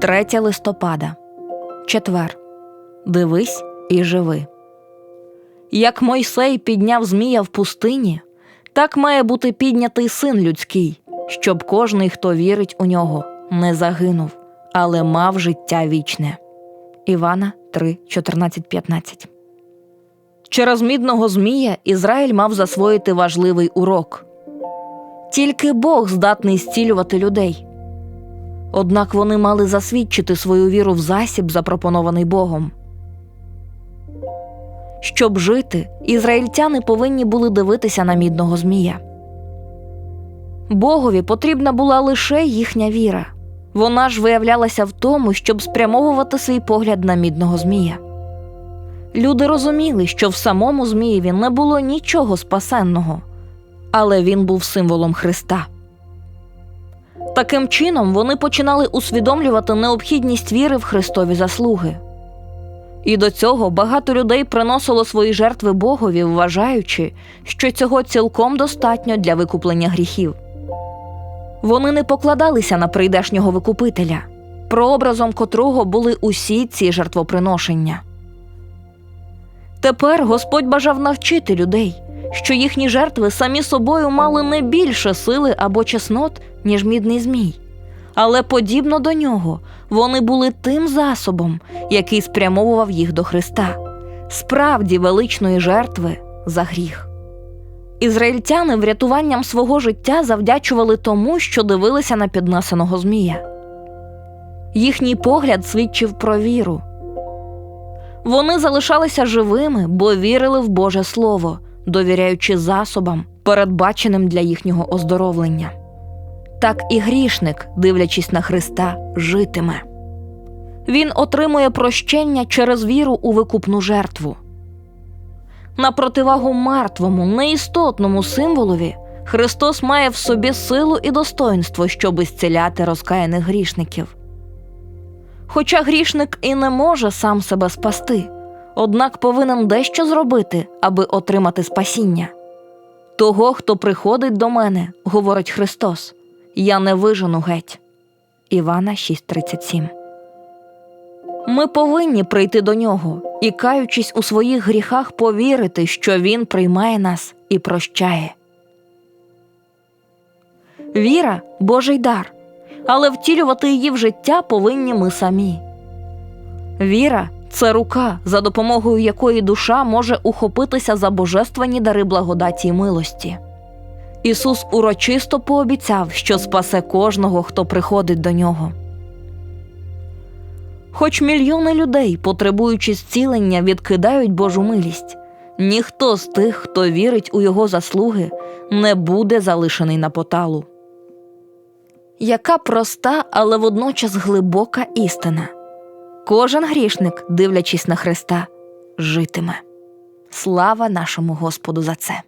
3 листопада. Четвер. Дивись і живи. Як Мойсей підняв змія в пустині, так має бути піднятий син людський, щоб кожний, хто вірить у нього, не загинув, але мав життя вічне. Івана 3, 14, 15. Через мідного змія Ізраїль мав засвоїти важливий урок. Тільки Бог здатний зцілювати людей. Однак вони мали засвідчити свою віру в засіб, запропонований Богом. Щоб жити, ізраїльтяни повинні були дивитися на мідного змія. Богові потрібна була лише їхня віра. Вона ж виявлялася в тому, щоб спрямовувати свій погляд на мідного змія. Люди розуміли, що в самому Змієві не було нічого спасенного, але він був символом Христа. Таким чином вони починали усвідомлювати необхідність віри в Христові заслуги. І до цього багато людей приносило свої жертви Богові, вважаючи, що цього цілком достатньо для викуплення гріхів. Вони не покладалися на прийдешнього викупителя, прообразом котрого були усі ці жертвоприношення. Тепер Господь бажав навчити людей, що їхні жертви самі собою мали не більше сили або чеснот, ніж мідний змій. Але подібно до нього, вони були тим засобом, який спрямовував їх до Христа, справді величної жертви за гріх. Ізраїльтяни врятуванням свого життя завдячували тому, що дивилися на піднесеного Змія. Їхній погляд свідчив про віру. Вони залишалися живими, бо вірили в Боже Слово, довіряючи засобам, передбаченим для їхнього оздоровлення. Так і грішник, дивлячись на Христа, житиме. Він отримує прощення через віру у викупну жертву. На противагу мертвому, неістотному символові, Христос має в собі силу і достоинство, щоб ісціляти розкаяних грішників. Хоча грішник і не може сам себе спасти, однак повинен дещо зробити, аби отримати спасіння. Того, хто приходить до мене, говорить Христос, я не вижену геть. Івана 6:37 Ми повинні прийти до нього і, каючись у своїх гріхах, повірити, що Він приймає нас і прощає. Віра Божий дар, але втілювати її в життя повинні ми самі. Віра це рука, за допомогою якої душа може ухопитися за божественні дари благодаті й милості. Ісус урочисто пообіцяв, що спасе кожного, хто приходить до нього. Хоч мільйони людей, потребуючи зцілення, відкидають Божу милість, ніхто з тих, хто вірить у його заслуги, не буде залишений на поталу. Яка проста, але водночас глибока істина. Кожен грішник, дивлячись на Христа, житиме. Слава нашому Господу за це!